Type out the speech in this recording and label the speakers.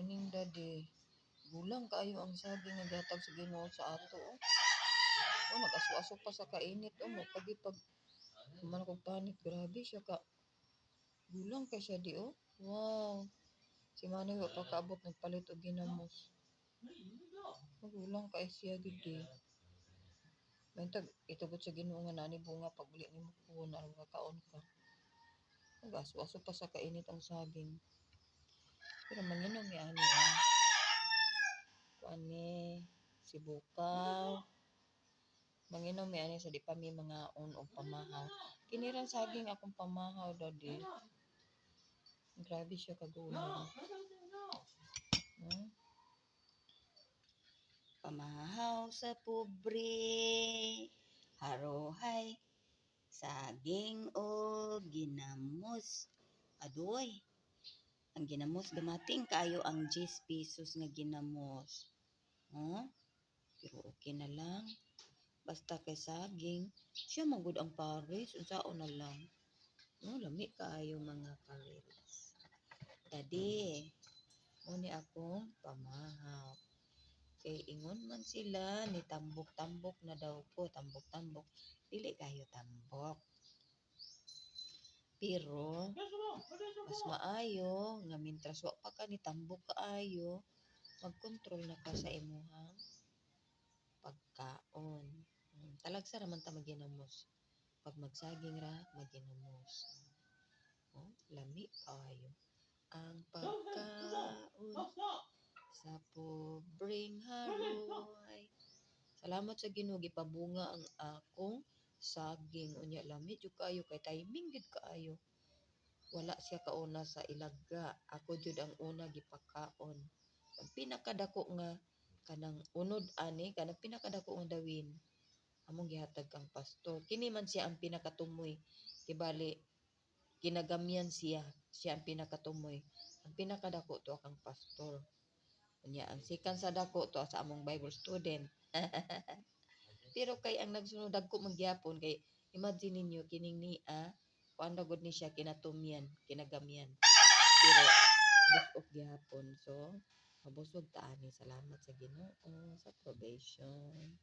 Speaker 1: Morning, Daddy. Gulang kaayo ang saging nga gihatag sa Ginoo sa ato. Oh, oh nag-aso-aso pa sa kainit. Oh, mo pagi pag man kog panik. Grabe siya ka. Gulang kay siya di oh. Wow. Si Manay wa pa kaabot nagpalit og ginamos. Magulang kay siya gid di. Bantag itugot sa Ginoo nga nani bunga pagbili nimo kuon aron kakaon ka. Nag-aso-aso pa sa kainit ang saging. Pero manginom ni ani ah. Kuan ni si bukaw. Manginom mi ani sa di pa mi mga on og pamahaw. Kinirang saging akong pamahaw daddy. Grabe siya kagulang. Hmm?
Speaker 2: Pamahaw sa pobre, harohay, saging o ginamos. Adoy, ang ginamos gamating kayo ang 10 pesos nga ginamos. Oh? Pero okay na lang. Basta kay saging, siya magud ang pares, unsaon na lang. No, lami kaayo mga pares. Daddy, mo ni akong pamahaw. Kay ingon man sila ni tambok-tambok na daw ko, tambok-tambok. Dili kayo tambok. Pero mas maayo nga mintras wa pa ka ni tambok kaayo, magkontrol na ka sa imuhang pagkaon. Hmm, talagsa naman ta maginamos. Pag magsaging ra, maginamos. Oh, lami kayo. Ang pagkaon sa pobreng haroy. Salamat sa Ginoo gipabunga ang akong saging unya lami jud kaayo kay timing gid kaayo. Wala siya kauna sa ilaga. Ako jud ang una gipakaon. Ang pinakadako nga kanang unod ani kanang pinakadako nga dawin among gihatag kang pastor. Kini man siya ang pinakatumoy. Kibali ginagamyan siya. Siya ang pinakatumoy. Ang pinakadako to kang pastor. Unya ang sikan sa dako to sa among Bible student. Pero kay ang nagsunod dagko man gyapon kay imagine ninyo kining ni a kuan ra gud ni siya kinatumyan, kinagamyan. Pero busog gyapon. So, mabusog ta ani salamat sa Ginoo sa probation.